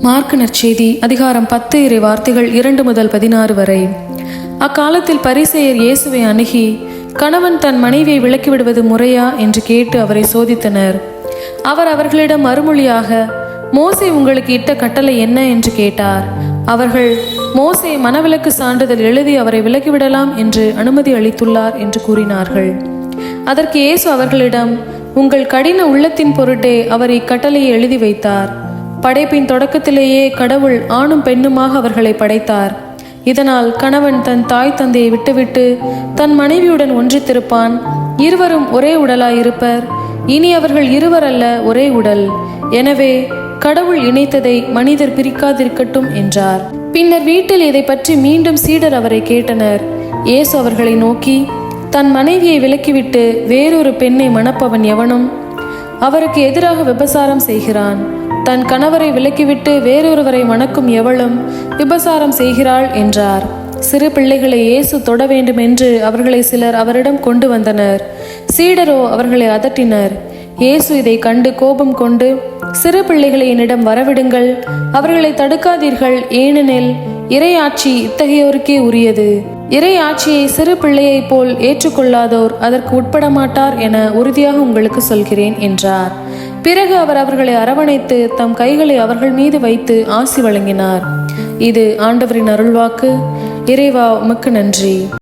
Mark நற்செய்தி அதிகாரம் பத்து இறை வார்த்தைகள் இரண்டு முதல் பதினாறு வரை. அக்காலத்தில் பரிசெயர் இயேசுவை அணுகி கணவன் தன் மனைவியை விலக்கிவிடுவது முறையா என்று கேட்டு அவரை சோதித்தனர். அவர் அவர்களிடம் மறுமொழியாக மோசை உங்களுக்கு இட்ட கட்டளை என்ன? என்று கேட்டார். அவர்கள் மோசை மனவிலக்கு சான்றிதழ் எழுதி அவரை விலக்கிவிடலாம் என்று அனுமதி அளித்துள்ளார் என்று கூறினார்கள். அதற்கு இயேசு அவர்களிடம் உங்கள் கடின உள்ளத்தின் பொருட்டே அவர் இக்கட்டளையை எழுதி வைத்தார். படைப்பின் தொடக்கத்திலேயே கடவுள் ஆணும் பெண்ணுமாக அவர்களை படைத்தார். இதனால் கணவன் தன் தாய் தந்தையை விட்டுவிட்டு தன் மனைவியுடன் ஒன்றித்திருப்பான். இருவரும் ஒரே உடலாயிருப்பர். இனி அவர்கள் இருவர் அல்ல ஒரே உடல். எனவே கடவுள் இணைத்ததை மனிதர் பிரிக்காதிருக்கட்டும் என்றார். பின்னர் வீட்டில் இதை பற்றி மீண்டும் சீடர் அவரை கேட்டனர். இயேசு அவர்களை நோக்கி தன் மனைவியை விலக்கிவிட்டு வேறொரு பெண்ணை மணப்பவன் எவனும்? அவருக்கு எதிராக விபசாரம் செய்கிறான். தன் கணவரை விலக்கிவிட்டு வேறொருவரை மணக்கும் எவளும் விபசாரம் செய்கிறாள் என்றார். சிறு பிள்ளைகளை இயேசு தொட வேண்டும் என்று அவர்களை சிலர் அவரிடம் கொண்டு வந்தனர். சீடரோ அவர்களை அதட்டினர். இயேசு இதை கண்டு கோபம் கொண்டு சிறு பிள்ளைகளை என்னிடம் வரவிடுங்கள் அவர்களை தடுக்காதீர்கள் ஏனெனில் இறையாட்சி இத்தகையோருக்கே உரியது. இறையாட்சியை சிறு பிள்ளையைப் போல் ஏற்றுக்கொள்ளாதோர் அதற்கு உட்பட மாட்டார் என உறுதியாக உங்களுக்கு சொல்கிறேன் என்றார். பிறகு அவர் அவர்களை அரவணைத்து தம் கைகளை அவர்கள் மீது வைத்து ஆசி வழங்கினார். இது ஆண்டவரின் அருள்வாக்கு. இறைவா உமக்கு நன்றி.